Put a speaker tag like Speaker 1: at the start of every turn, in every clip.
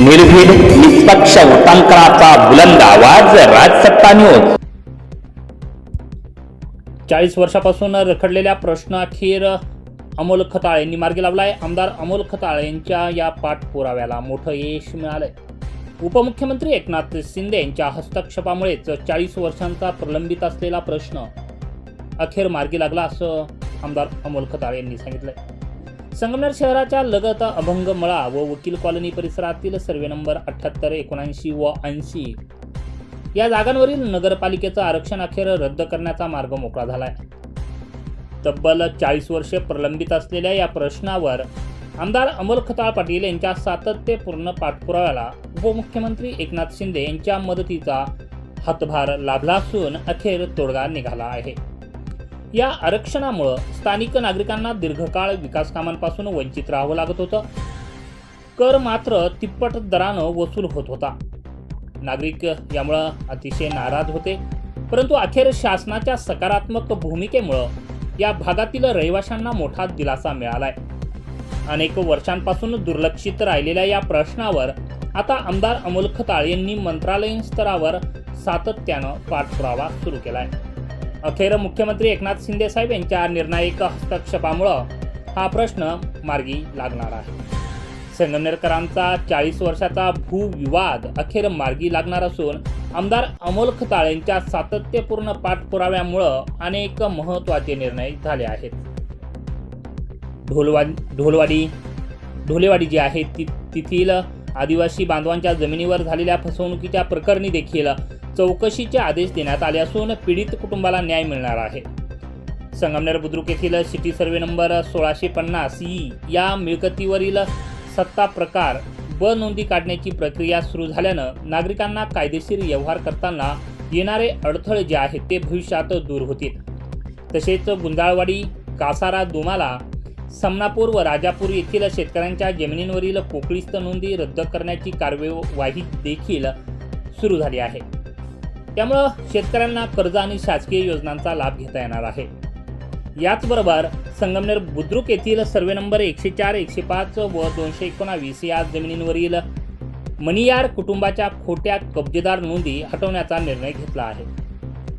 Speaker 1: निर्भीड निष्पक्ष उटांकनाचा बुलंद आवाज राजसत्ता न्यूज
Speaker 2: चाळीस वर्षापासून रखडलेल्या प्रश्न अखेर अमोल खताळ यांनी मार्गी लावलाय. आमदार अमोल खताळ यांच्या या पाठपुराव्याला मोठं यश मिळालंय. उपमुख्यमंत्री एकनाथ शिंदे यांच्या हस्तक्षेपामुळेच चाळीस वर्षांचा प्रलंबित असलेला प्रश्न अखेर मार्गी लागला असं आमदार अमोल खताळ यांनी सांगितलंय. संगमनेर शहराच्या लगत अभंग मळा व वकील कॉलनी परिसरातील सर्वे नंबर अठ्ठ्याहत्तर एकोणऐंशी व ऐंशी. या जागांवरील नगरपालिकेचं आरक्षण अखेर रद्द करण्याचा मार्ग मोकळा झालाय. तब्बल चाळीस वर्षे प्रलंबित असलेल्या या प्रश्नावर आमदार अमोल खताळ पाटील यांच्या सातत्यपूर्ण पाठपुराव्याला उपमुख्यमंत्री एकनाथ शिंदे यांच्या मदतीचा हातभार लाभला असून अखेर तोडगा निघाला आहे. या आरक्षणामुळं स्थानिक नागरिकांना दीर्घकाळ विकासकामांपासून वंचित राहावं लागत होतं. कर मात्र तिप्पट दरानं वसूल होत होता. नागरिक यामुळं अतिशय नाराज होते. परंतु अखेर शासनाच्या सकारात्मक भूमिकेमुळं या भागातील रहिवाशांना मोठा दिलासा मिळालाय. अनेक वर्षांपासून दुर्लक्षित राहिलेल्या या प्रश्नावर आता आमदार अमोल खताळ यांनी मंत्रालयीन स्तरावर सातत्यानं पाठपुरावा सुरू केलाय. अखेर मुख्यमंत्री एकनाथ शिंदे साहेब यांच्या निर्णायक हस्तक्षेपामुळं हा प्रश्न मार्गी लागणार आहे. संगमनेरकरांचा चाळीस वर्षाचा भूविवाद अखेर मार्गी लागणार असून आमदार अमोल खताळेंच्या सातत्यपूर्ण पाठपुराव्यामुळं अनेक महत्त्वाचे निर्णय झाले आहेत. ढोलवा ढोलवाडी ढोलेवाडी जी आहे ती तेथील आदिवासी बांधवांच्या जमिनीवर झालेल्या फसवणुकीच्या प्रकरणी देखील चौकशीचे आदेश देण्यात आले असून पीडित कुटुंबाला न्याय मिळणार आहे. संगमनेर बुद्रुक येथील सिटी सर्वे नंबर सोळाशे पन्नास ई या मिळकतीवरील सत्ता प्रकार ब नोंदी काढण्याची प्रक्रिया सुरू झाल्यानं नागरिकांना कायदेशीर व्यवहार करताना येणारे अडथळे जे आहेत ते भविष्यात दूर होतील. तसेच गुंजाळवाडी कासारा दुमाला समनापूर व राजापूर येथील शेतकऱ्यांच्या जमिनींवरील पोकळीस्त नोंदी रद्द करण्याची कार्यवाही देखील सुरू झाली आहे. त्यामुळं शेतकऱ्यांना कर्ज आणि शासकीय योजनांचा लाभ घेता येणार आहे. याचबरोबर संगमनेर बुद्रुक येथील सर्वे नंबर एकशे चार एकशे पाच व दोनशे एकोणावीस या जमिनींवरील मनियार कुटुंबाच्या खोट्या कब्जेदार नोंदी हटवण्याचा निर्णय घेतला आहे.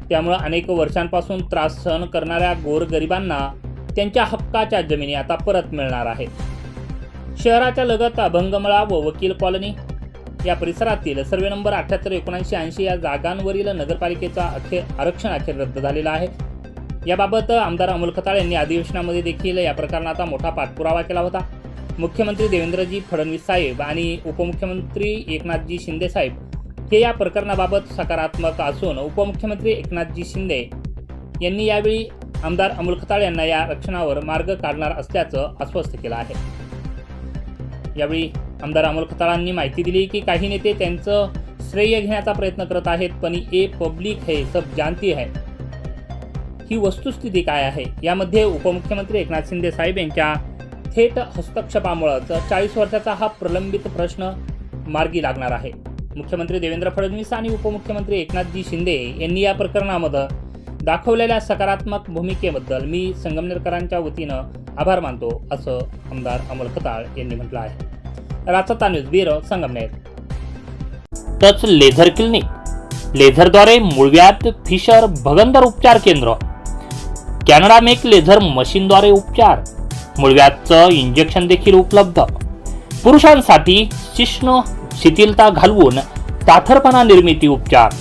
Speaker 2: त्यामुळं अनेक वर्षांपासून त्रास सहन करणाऱ्या गोरगरिबांना त्यांच्या हक्काच्या जमिनी आता परत मिळणार आहेत. शहराच्या लगत अभंगमळा व वकील कॉलनी या परिसरातील सर्वे नंबर अठ्याहत्तर एकोणऐंशी ऐंशी या जागांवरील नगरपालिकेचा अखेर आरक्षण अखेर रद्द झालेला आहे. याबाबत आमदार अमोल खताळ यांनी अधिवेशनामध्ये देखील या प्रकरणाचा मोठा पाठपुरावा केला होता. मुख्यमंत्री देवेंद्रजी फडणवीस साहेब आणि उपमुख्यमंत्री एकनाथजी शिंदे साहेब हे या प्रकरणाबाबत सकारात्मक असून उपमुख्यमंत्री एकनाथजी शिंदे यांनी यावेळी आमदार अमोल खताळ यांना या आरक्षणावर मार्ग काढणार असल्याचं आश्वस्त केलं आहे. यावेळी आमदार अमोल खताळांनी माहिती दिली की काही नेते त्यांचं श्रेय घेण्याचा प्रयत्न करत आहेत पण ए पब्लिक हे सब जानती है ही वस्तुस्थिती काय आहे? यामध्ये उपमुख्यमंत्री एकनाथ शिंदे साहेब यांच्या थेट हस्तक्षेपामुळंच चाळीस वर्षाचा हा प्रलंबित प्रश्न मार्गी लागणार आहे. मुख्यमंत्री देवेंद्र फडणवीस आणि उपमुख्यमंत्री एकनाथजी शिंदे यांनी या प्रकरणामध्ये दाखवलेल्या सकारात्मक भूमिकेबद्दल मी संगमनेरकरांच्या वतीनं आभार मानतो असं आमदार अमोल खताळ यांनी म्हटलं आहे. Rajsatta news bureau Sangamner. Touch laser clinic. लेझरद्वारे मुळव्यात फिशर भगंदर उपचार केंद्र. कॅनडा मेक लेझर मशीनद्वारे उपचार. मुळव्यातचं इंजेक्शन देखील उपलब्ध. पुरुषांसाठी शिष्ण शिथिलता घालवून ताठरपणा निर्मिती उपचार.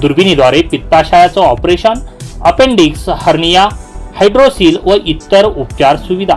Speaker 2: दुर्बिणीद्वारे पित्ताशयाचं ऑपरेशन अपेंडिक्स हर्निया हायड्रोसिल व इतर उपचार सुविधा.